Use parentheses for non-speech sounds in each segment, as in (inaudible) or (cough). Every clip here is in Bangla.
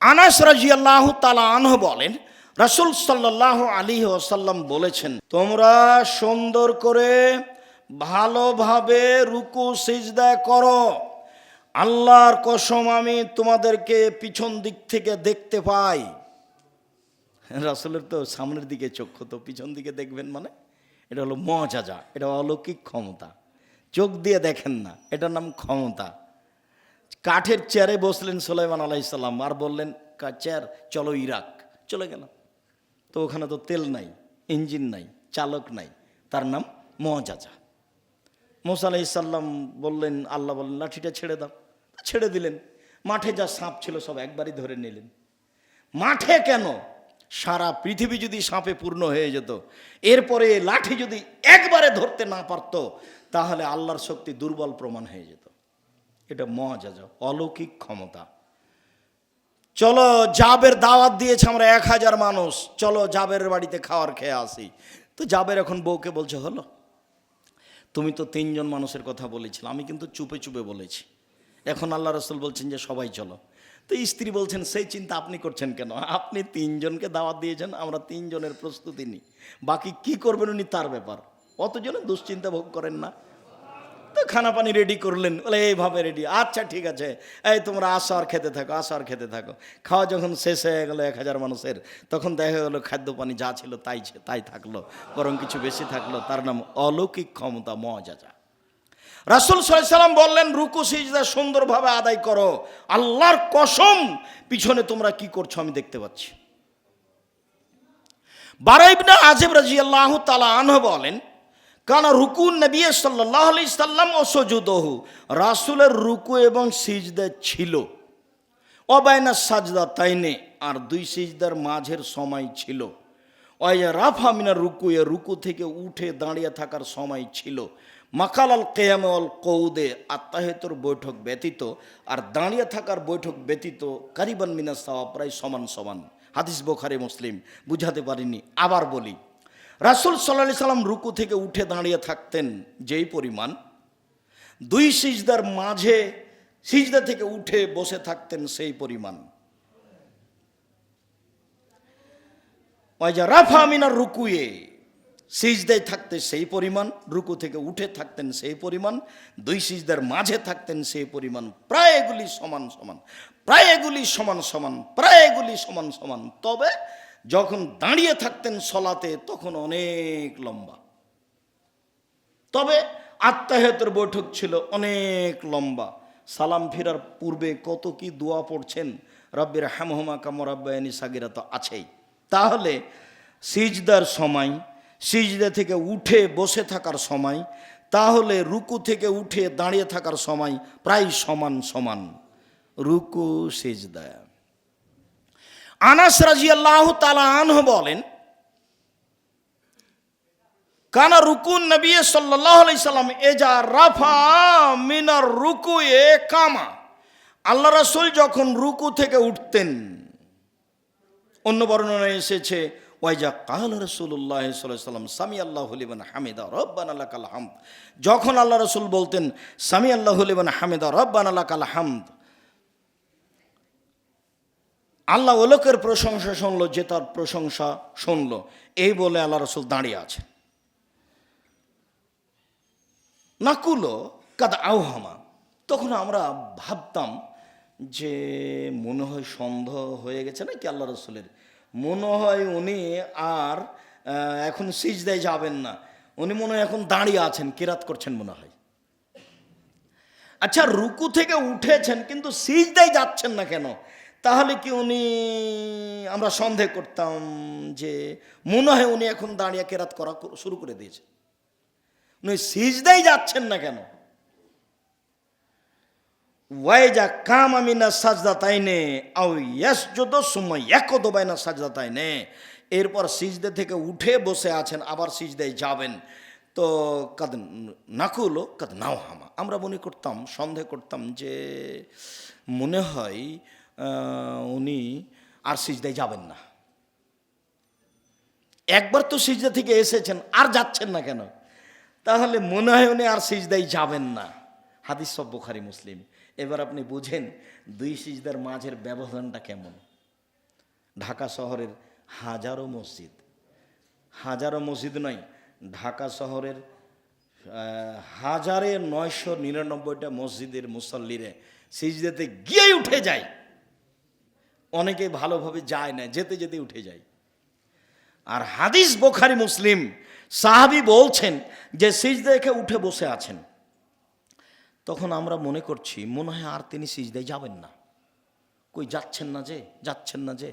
আনাস রাজিয়াল্লাহ তালা আনহ বলেন, রাসুল সাল্লাহ আলী ওসাল্লাম বলেছেন, তোমরা সুন্দর করে ভালোভাবে রুকু, সিজদা করো। আল্লাহর কসম আমি তোমাদেরকে পিছন দিক থেকে দেখতে পাই। (laughs) রাসুলের তো সামনের দিকে চক্ষু তো পিছন দিকে দেখবেন মানে? এটা হলো মজা মজাজা এটা অলৌকিক ক্ষমতা। চোখ দিয়ে দেখেন না, এটার নাম ক্ষমতা। কাঠের চেয়ারে বসলেন সোলাইমান আলাইসাল্লাম আর বললেন, "কা- চেয়ার? চলো ইরাক। চলে গেল। তো ওখানে তো তেল নাই, ইঞ্জিন নাই, চালক নাই, তার নাম মজাজা মোসা আলাইসাল্লাম বললেন, আল্লাহ বললেন, লাঠিটা ছেড়ে দাও। ছেড়ে দিলেন। মাঠে যা সাপ ছিল সব একবারই ধরে নিলেন। মাঠে কেন? সারা পৃথিবী যদি সাপে পূর্ণ হয়ে যেত, এরপরে লাঠি যদি একবারে ধরতে না পারত, তাহলে আল্লাহর শক্তি দুর্বল প্রমাণ হয়ে যেত। এটা মজা অলৌকিক ক্ষমতা। চলো জাবের দাওয়াত দিয়েছে আমরা এক হাজার মানুষ, চলো জাবের বাড়িতে খাওয়ার খেয়ে আসি। তো জাবের এখন বউকে বলছে, হলো, তুমি তো তিনজন মানুষের কথা বলেছিলে, আমি কিন্তু চুপে চুপে বলেছি। এখন আল্লাহ রসুল বলছেন যে, সবাই চলো। তো স্ত্রী বলছেন, সেই চিন্তা আপনি করছেন কেন? আপনি তিনজনকে দাওয়াত দিয়েছেন, আমরা তিনজনের প্রস্তুতি নিই। বাকি কি করবেন উনি তার ব্যাপার। অতজনে দুশ্চিন্তা ভোগ করেন না। তো খানা পানি রেডি করলেন। বলে, এইভাবে রেডি আচ্ছা ঠিক আছে। এই তোমরা আসো আর খেতে থাকো, আসো আর খেতে থাকো। খাওয়া যখন শেষ হয়ে গেলো এক হাজার মানুষের, তখন দেখা গেলো খাদ্য পানি যা ছিল তাই তাই থাকল, বরং কিছু বেশি থাকল। তার নাম অলৌকিক ক্ষমতা মজাজা রাসুল সাল্লাম বললেন, রুকু, সিজদা সুন্দরভাবে আদায় করো। আল্লাহর কসম, পিছনে তোমরা কি করছ আমি দেখতে পাচ্ছি। বারাইবনা আজেব রাজি আল্লাহ তালা আনহ বলেন কারণ রুকু নবী সাল্লাহ আলি সাল্লাম ও সজুদহু রাসুলের রুকু এবং সিজদা ছিল। অবায়না সাজদা তাইনে, আর দুই সিজদার মাঝের সময় ছিল। ওয়া রাফা মিনার রুকু, এ রুকু থেকে উঠে দাঁড়িয়ে থাকার সময় ছিল। মাকাল আল কেয়াম অল কৌদে আত্মাহেতর বৈঠক ব্যতীত, আর দাঁড়িয়ে থাকার বৈঠক ব্যতীত কারিবান মিনা সাওয়া প্রায় সমান সমান। হাদিস বোখারে, মুসলিম, বুঝাতে পারিনি, আবার বলি। রাসুল সাল্লাহ সাল্লাম রুকু থেকে উঠে দাঁড়িয়ে থাকতেন যেই পরিমাণ, দুই সিজদার মাঝে সিজদা থেকে উঠে বসে থাকতেন সেই পরিমাণ। রাফা মিনার রুকুয়ে, সিজদায় থাকতে সেই পরিমাণ, রুকু থেকে উঠে থাকতেন সেই পরিমাণ, দুই সিজদার মাঝে থাকতেন সেই পরিমাণ, প্রায় এগুলি সমান সমান, প্রায় এগুলি সমান সমান, প্রায় এগুলি সমান সমান। তবে যখন দাঁড়িয়ে থাকতেন সলাতে, তখন অনেক লম্বা। তবে আত্মাহেতের বৈঠক ছিল অনেক লম্বা। সালাম ফিরার পূর্বে কত কি দোয়া পড়ছেন? রব্বির হ্যামহমা কামরাব্বায়নি সাগিরা তো আছেই। তাহলে সিজদার সময়, সিজদা থেকে উঠে বসে থাকার সময়, তাহলে রুকু থেকে উঠে দাঁড়িয়ে থাকার সময় প্রায় সমান সমান। রুকু, সিজদা। আনাস রাজিয়াল্লাহ তালা আনহ বলেন, কানা রুকুন নবী সাল্লাহ সাল্লাম এজা রাফা মিনার রুকু এ কামা। আল্লাহ রাসুল যখন রুকু থেকে উঠতেন, অন্য বর্ণনা এসেছে, ওয়াইজা কাল রসুল্লাহ সাল্লাম সামি আল্লাহ হলিবান হামিদা, রব্বান আল্লাহ কাল হামদ। যখন আল্লাহ রসুল বলতেন সামি আল্লাহ হলিবান হামিদা, রব্বান আল্লাহ কাল হামদ। আল্লাহ ওলোকের প্রশংসা শুনলো, যে তার প্রশংসা শুনলো। এই বলে আল্লাহ রসুল দাঁড়িয়ে আছে নাকুলো কাদ আওহামা। তখন আমরা ভাবতাম যে মনে হয় সন্দেহ হয়ে গেছে নাকি আল্লাহ রসুলের? মনে হয় উনি আর এখন সিজদায় যাবেন না। উনি মনে হয় এখন দাঁড়িয়ে আছেন, কেরাত করছেন মনে হয়। আচ্ছা রুকু থেকে উঠেছেন, কিন্তু সিজদায় যাচ্ছেন না কেন? তাহলে কি উনি, আমরা সন্দেহ করতাম যে মনে হয় উনি এখন দাঁড়িয়ে কেরাত করা শুরু করে দিয়েছে উনি সিজদাই যাচ্ছেন না কেন? ওয়াইজা কাম আমিনা সাজদা তাইনে আও যদ সময় এক দোবাইনা সাজদা তাইনে এরপর সিজদে থেকে উঠে বসে আছেন, আবার সিজদায় যাবেন। তো কাদ নাকুলো, কাদ নাও হামা আমরা মনে করতাম, সন্দেহ করতাম যে মনে হয় উনি আর সিজদায় যাবেন না। একবার তো সিজদা থেকে এসেছেন, আর যাচ্ছেন না কেন? তাহলে মনে হয় উনি আর সিজদাই যাবেন না। হাদিস সব বোখারি, মুসলিম। এবার আপনি বুঝেন দুই সিজদার মাঝের ব্যবধানটা কেমন? ঢাকা শহরের হাজারো মসজিদ হাজারো মসজিদ নয়, ঢাকা শহরের হাজারে নয়শো নিরানব্বইটা মসজিদের মুসল্লিরে সিজদেতে গিয়েই উঠে যায়। অনেকে ভালোভাবে যায় না, যেতে যেতে উঠে যায়। আর হাদিস বোখারি মুসলিম সাহাবি বলছেন যে সিজদাকে উঠে বসে আছেন। তখন আমরা মনে করছি, মনে হয় আর তিনি সিজদায় যাবেন না। কই যাচ্ছেন না যে, যাচ্ছেন না যে।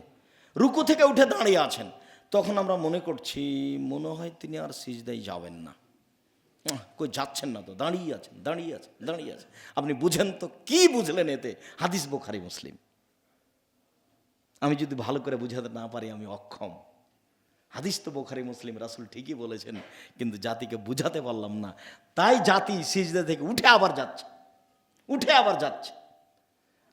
রুকু থেকে উঠে দাঁড়িয়ে আছেন। তখন আমরা মনে করছি, মনে হয় তিনি আর সিজদায় যাবেন না। কই যাচ্ছেন না তো, দাঁড়িয়ে আছেন দাঁড়িয়ে আছেন দাঁড়িয়ে আছেন। আপনি বুঝেন তো, কি বুঝলেন এতে? হাদিস বোখারি মুসলিম। আমি যদি ভালো করে বুঝাতে না পারি, আমি অক্ষম। হাদিস তো বোখারি, মুসলিম, রাসুল ঠিকই বলেছেন, কিন্তু জাতিকে বুঝাতে পারলাম না। তাই জাতি সিজদা থেকে উঠে আবার যাচ্ছে। উঠে আবার যাচ্ছে।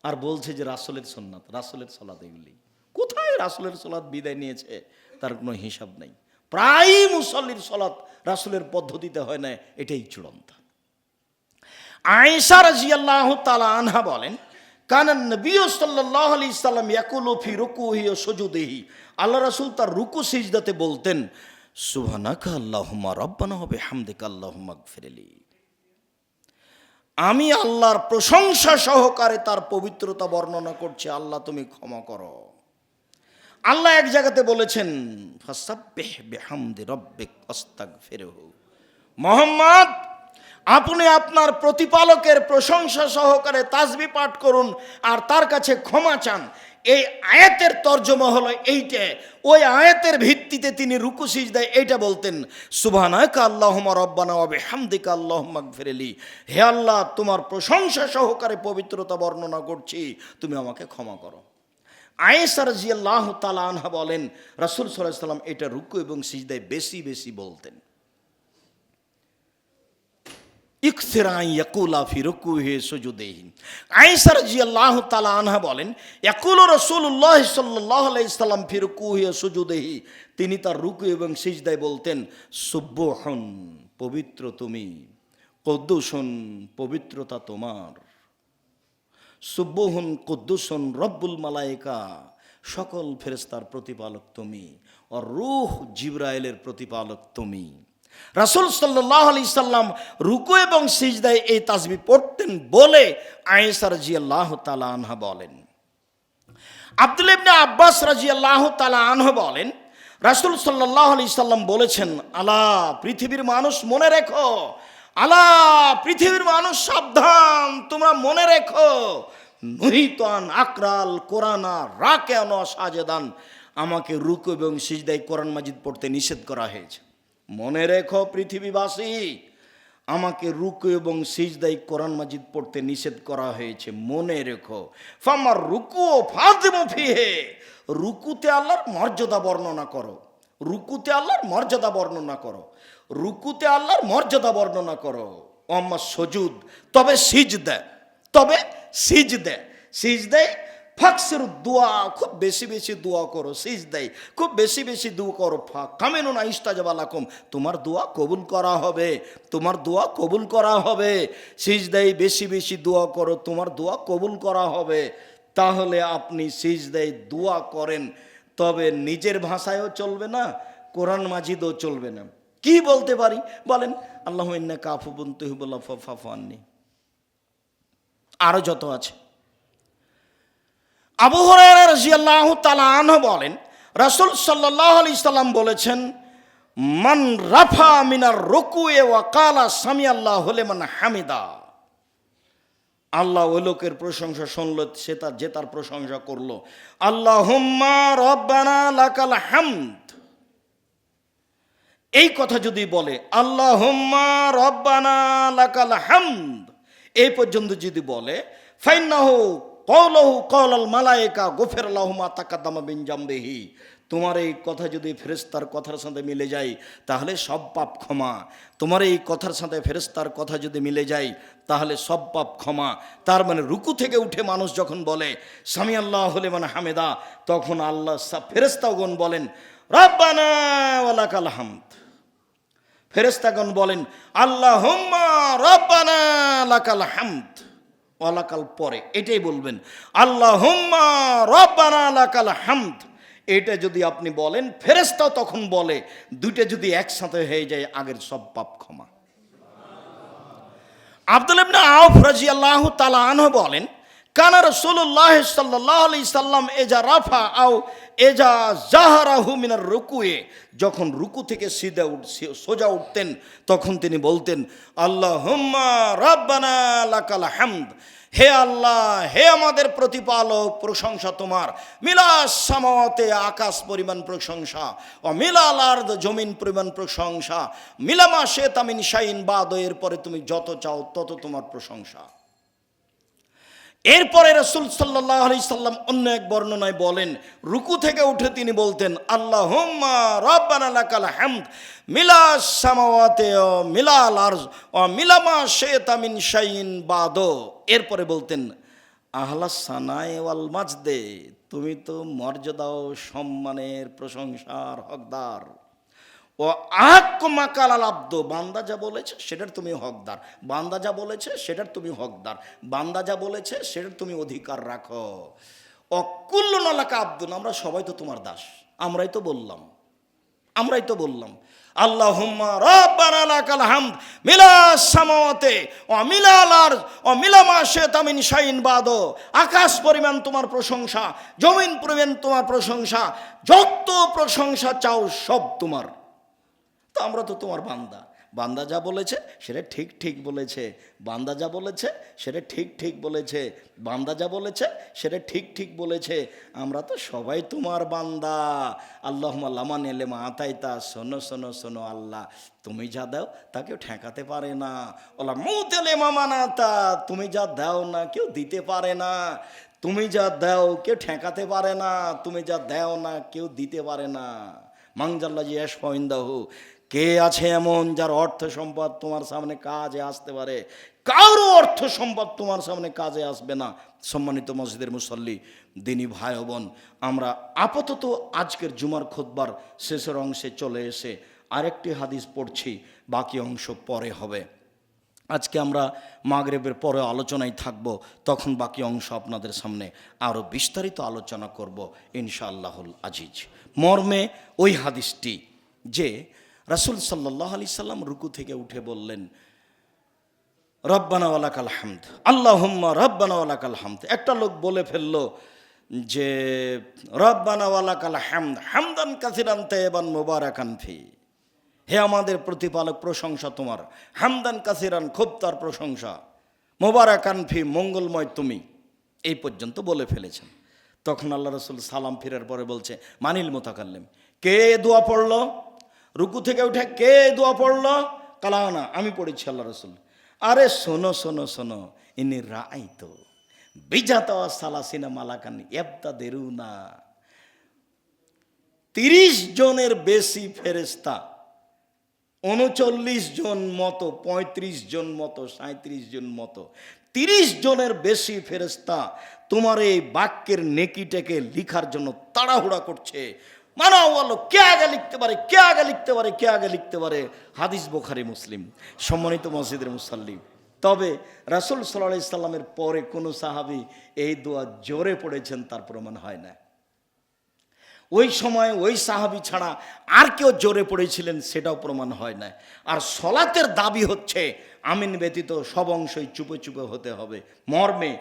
আর বলছে যে রাসুলের সোননাথ রাসুলের সলাদ এগুলি। কোথায় রাসুলের সলাৎ বিদায় নিয়েছে? তার কোনো হিসাব নেই। প্রায় মুসল্লির সলাৎ রাসুলের পদ্ধতিতে হয় না, এটাই চূড়ান্ত। আয়েশা রাজিয়াল্লাহ তালা আনহা বলেন কানান নবী সাল্লাহ আলি সাল্লাম ইয়াকুল ফি রুকুহি ও সজুদেহি। আল্লাহ রাসুল তার রুকু সিজদাতে বলতেন, সুবহানাকা আল্লাহুম্মা রব্বানা হবে হামদিকা আল্লাহুম্মা গফিরলি। আমি আল্লাহর প্রশংসা সহকারে তার পবিত্রতা বর্ণনা করছি, আল্লাহ তুমি ক্ষমা করো। আল্লাহ এক জায়গাতে বলেছেন, ফাসাব্বিহ বিহামদি রব্বিক আস্তাগফিরহু মোহাম্মদ আপনি আপনার প্রতিপালকের প্রশংসা সহকারে তাজবি পাঠ করুন আর তার কাছে ক্ষমা চান। এই আয়াতের তর্জমা হলো এইটা। ওই আয়াতের ভিত্তিতে তিনি রুকু সিজদায় এইটা বলতেন, সুবহানাকা আল্লাহুম্মা রব্বানা ওয়া বিহামদিকা আল্লাহুম্মা গফিরলি হে আল্লাহ, তোমার প্রশংসা সহকারে পবিত্রতা বর্ণনা করছি, তুমি আমাকে ক্ষমা করো। আয়েসার জিয়াল্লাহ তালা আনহা বলেন, রাসুল সাল্লাহ সাল্লাম এটা রুকু এবং সিজদায় বেশি বেশি বলতেন ইকসিরাই ইয়াকুলা ফি রুকুহি সুজুদেহি আয়েশা রাদিয়াল্লাহু তাআলা আনহা বলেন, ইয়াকুলু রাসূলুল্লাহ সাল্লাল্লাহু আলাইহি সাল্লাম ফি রুকুহি সুজুদেহি। তিনি তার রুকু এবং সিজদায় বলতেন সুব্বহুন পবিত্র তুমি, কদ্দুসুন, পবিত্রতা তোমার। সুব্বহুন কুদ্দুসুন, রব্বুল মালায়েকা, সকল ফেরেস্তার প্রতিপালক তুমি ও রূহ জিব্রাইলের প্রতিপালক তুমি। রাসূল সাল্লাল্লাহু আলাইহি সাল্লাম রুকু এবং সিজদায় এই তাসবি পড়তেন বলে আয়েশা রাদিয়াল্লাহু তাআলা আনহা বলেন। আব্দুল ইবনে আব্বাস রাদিয়াল্লাহু তালা আনহু বলেন, রাসূল সাল্লাল্লাহু আলাইহি সাল্লাম বলেছেন, আলা, পৃথিবীর মানুষ মনে রেখো। আলা, পৃথিবীর মানুষ সাবধান, তোমরা মনে রেখো। নহিতান আকরাল কোরআনা রাকেন সাজেদান আমাকে রুকু এবং সিজদায় কোরআন মাজিদ পড়তে নিষেধ করা হয়েছে। মনে রেখো পৃথিবীবাসী, আমাকে রুকু এবং সিজদাই কোরআন মাজিদ পড়তে নিষেধ করা হয়েছে, মনে রেখো। ফামার রুকু ও ফাদিমু ফিহে, রুকুতে আল্লাহর মর্যাদা বর্ণনা করো। রুকুতে আল্লাহর মর্যাদা বর্ণনা করো। রুকুতে আল্লাহর মর্যাদা বর্ণনা করো। অম্মা সজুদ, তবে সিজ দেয় তবে সিজ দেয় সিজ দেয় ফাকসের দোয়া, খুব বেশি বেশি দোয়া করো সিজ দেয় খুব বেশি বেশি দোয়া করো কামেনো না ইস্তাজাবালাকুম তোমার দোয়া কবুল করা হবে, তোমার দোয়া কবুল করা হবে সিজ দেয় বেশি বেশি দোয়া করো, তোমার দোয়া কবুল করা হবে, তাহলে আপনি সিজ দেয় দোয়া করেন, তবে নিজের ভাষায়ও চলবে না, কোরআন মাজিদও চলবে না। কি বলতে পারি? বলেন, আল্লাহ ইন্না কাফু বন্তুহিবুল্লাহ ফাফানি আরও যত আছে। আবু হরাইরা রাদিয়াল্লাহু তাআলা বলেন, রাসূল সাল্লাল্লাহু আলাইহি সাল্লাম বলেছেন, মান রাফা মিনার রুকুয়ে ওয়া কালা সামি আল্লাহু লিমান হামিদা। আল্লাহ ওই লোকের প্রশংসা শুনল, সে তার, যে তার প্রশংসা করল। আল্লাহুম্মা রব্বানা লাকাল হামদ। এই কথা যদি বলে, আল্লাহুম্মা রব্বানা লাকাল হামদ। এই পর্যন্ত যদি বলে, ফাইন্নাহু কওলাহু কওলাল মালায়েকা গফির আল্লাহুমা তাকাদ্দামা বিন জামবিহি তোমার এই কথা যদি ফেরেস্তার কথার সাথে মিলে যায়, তাহলে সব পাপ ক্ষমা। তোমার এই কথার সাথে ফেরেস্তার কথা যদি মিলে যায়, তাহলে সব পাপ ক্ষমা। তার মানে রুকু থেকে উঠে মানুষ যখন বলে, স্বামী আল্লাহ হলে মানে হামেদা তখন আল্লাহ ফেরেস্তাগণ বলেন, রব্বানা ওয়ালাকাল হামদ। ফেরেস্তাগণ বলেন আল্লাহ রব্বানা লাকাল হামদ। ওয়ালাকাল পরে, এটাই বলবেন। আল্লাহ লাকাল হামদ। এটা যদি আপনি বলেন ফেরেস্তাও তখন বলে, দুইটা যদি একসাথে হয়ে যায়, আগের সব পাপ ক্ষমা। আব্দুল ইবনে আউফ রাজি আল্লাহ তালা আনহ বলেন কানা রাসূলুল্লাহ সাল্লাল্লাহু আলাইহি সাল্লাম এজা রাফা আও এজা জাহারাহু মিনার রুকুয়ে, যখন রুকু থেকে সিধা উঠ সোজা উঠতেন, তখন তিনি বলতেন, আল্লাহুম্মা রাব্বানা লাকাল হামদ, হে আল্লাহ, হে আমাদের প্রতিপালক, প্রশংসা তোমার। মিলাস সামাওয়াতে আকাশ পরিমাণ প্রশংসা, ও মিলাল আর্দ জমিন পরিমাণ প্রশংসা, মিলামা সে তামিন শাইন বাদ এর পরে তুমি যত চাও তত তোমার প্রশংসা। এরপরে রসুল সাল্লাহ সাল্লাম অন্য এক বর্ণনায় বলেন, রুকু থেকে উঠে তিনি বলতেন আল্লাহ মিলা সামাওয়াতে ও মিলামা সে তামিন শাইন বাদ। এরপরে বলতেন, আহলা তুমি তো মর্যাদা ও সম্মানের প্রশংসার হকদার। ও আহকমা কালাল আব্দ, বান্দা যা বলেছে সেটার তুমি হকদার। বান্দা যা বলেছে সেটার তুমি হকদার। বান্দা যা বলেছে সেটার তুমি অধিকার রাখো। অকুল্ল নালাকা আব্দুল আমরা সবাই তো তোমার দাস। আমরাই তো বললাম। আমরাই তো বললাম। আল্লাহুম্মা রাব্বানা লাকাল হামদ মিলা সামাওয়াতে ও মিলাল আরজ ও মিলামা শাইতামিন শাইন বাদ। আকাশ পরিমাণ তোমার প্রশংসা, জমিন পরিমাণ তোমার প্রশংসা, যত প্রশংসা চাও সব তোমার। তো আমরা তো তোমার বান্দা। বান্দা যা বলেছে, সেটা ঠিক ঠিক বলেছে। বান্দা যা বলেছে, সেটা ঠিক ঠিক বলেছে। বান্দা যা বলেছে, সেটা ঠিক ঠিক বলেছে। আমরা তো সবাই তোমার বান্দা। আল্লাহ লামান এলে মা আতাইতা, শোনো শোনো শোনো আল্লাহ। তুমি যা দাও, তা কেউ ঠেকাতে পারে না। ওলা মুত এলে মামানাতা তুমি যা দাও না, কেউ দিতে পারে না। তুমি যা দাও, কেউ ঠেকাতে পারে না। তুমি যা দাও না, কেউ দিতে পারে না। মাংজাল্লা জি এস পয়েন্দাহু কে আছে এমন যার অর্থ সম্পদ তোমার সামনে কাজে আসতে পারে? কারও অর্থ সম্পদ তোমার সামনে কাজে আসবে না। সম্মানিত মসজিদের মুসল্লি, দিনী ভাই বোন, আমরা আপাতত আজকের জুমার খোদবার শেষের অংশে চলে এসে আরেকটি হাদিস পড়ছি, বাকি অংশ পরে হবে। আজকে আমরা মাগরেবের পরে আলোচনায় থাকব, তখন বাকি অংশ আপনাদের সামনে আরও বিস্তারিত আলোচনা করব, ইনশাআল্লাহুল আজিজ। মর্মে ওই হাদিসটি যে রাসুল সাল্লাহ আলি সাল্লাম রুকু থেকে উঠে বললেন, রব্বানা ওয়ালাকাল হামদ। আল্লাহুম্মা রব্বানা ওয়ালাকাল হামদ। একটা লোক বলে ফেলল যে, রব্বানা ওয়ালাকাল হামদ। হামদান কাসিরান তেবান মুবারাকান ফি। হে আমাদের প্রতিপালক, প্রশংসা তোমার। হামদান কাসিরান, খুব তার প্রশংসা। মোবারাকান ফি, মঙ্গলময় তুমি। এই পর্যন্ত বলে ফেলেছেন। তখন আল্লাহ রসুল সালাম ফিরার পরে বলছে, মানিল মোতাকাল্লেম। কে দোয়া পড়ল? রুকু থেকে উঠে কে দোয়া পড়ল? কালানা, আমি পড়েছি আল্লাহ রসুল। আরে শোনো শোনো শোনো, ইনি রাই তো। বিজাত সালাসিনা মালাকান এবদা দেরু না তিরিশ জনের বেশি ফেরেস্তা উনচল্লিশ জন মতো, পঁয়ত্রিশ জন মতো সাঁত্রিশ জন মতো। তিরিশ জনের বেশি ফেরেস্তা তোমার এই বাক্যের নেকিটাকে লিখার জন্য তাড়াহুড়া করছে। মানাও বলো কে আগে লিখতে পারে, কে আগে লিখতে পারে, কে আগে লিখতে পারে? হাদিস বোখারি, মুসলিম। সম্মানিত মসজিদের মুসাল্লিম তবে রাসুল সাল্লাহ ইসলামের পরে কোনো সাহাবি এই দোয়া জোরে পড়েছেন, তার প্রমাণ হয় না। ওই সময় ওই সাহাবি ছাড়া আর কেউ জোরে পড়েছিলেন, সেটাও প্রমাণ হয় না। আর সলাতের দাবি হচ্ছে, আমিন ব্যতীত সব অংশই চুপে চুপে হতে হবে। মর্মে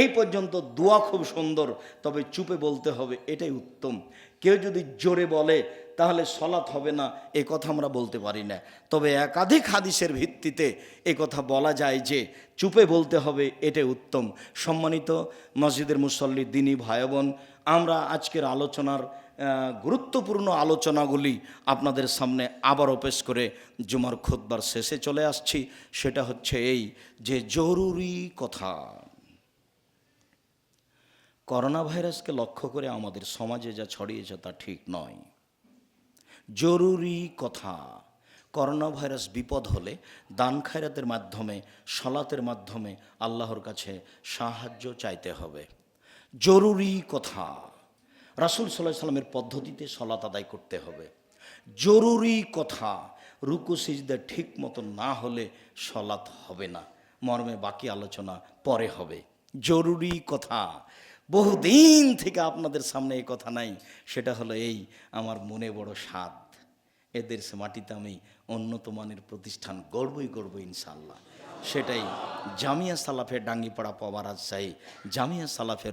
এই পর্যন্ত দোয়া খুব সুন্দর, তবে চুপে বলতে হবে, এটাই উত্তম। কেউ যদি জোরে বলে, তাহলে সলাৎ হবে না, এ কথা আমরা বলতে পারি না। তবে একাধিক হাদিসের ভিত্তিতে এ কথা বলা যায় যে, চুপে বলতে হবে এটাই উত্তম। সম্মানিত মসজিদের মুসল্লি, দিনী ভাই আমরা আজকের আলোচনার গুরুত্বপূর্ণ আলোচনাগুলি আপনাদের সামনে আবারও পেশ করে জুমার খোদবার শেষে চলে আসছি। সেটা হচ্ছে এই যে জরুরি কথা। করোনা ভাইরাসকে লক্ষ্য করে আমাদের সমাজে যা ছড়িয়েছে তা ঠিক নয়। জরুরি কথা করোনা ভাইরাস বিপদ হলে দান খায়রাতের মাধ্যমে, সলাতের মাধ্যমে আল্লাহর কাছে সাহায্য চাইতে হবে। জরুরি কথা, রাসুল সাল্লাহ সাল্লামের পদ্ধতিতে সলাত আদায় করতে হবে। জরুরি কথা, রুকু, সিজদা ঠিক মতো না হলে সলাত হবে না। মর্মে বাকি আলোচনা পরে হবে। জরুরি কথা বহুদিন থেকে আপনাদের সামনে এই কথা নাই, সেটা হলো এই, আমার মনে বড় স্বাদ। এদের মাটিতে আমি উন্নত মানের প্রতিষ্ঠান গর্বই গর্ব ইনশাল্লাহ সেটাই জামিয়া সালাফের ডাঙ্গিপাড়া পাওয়া রাজশাহী জামিয়া সালাফের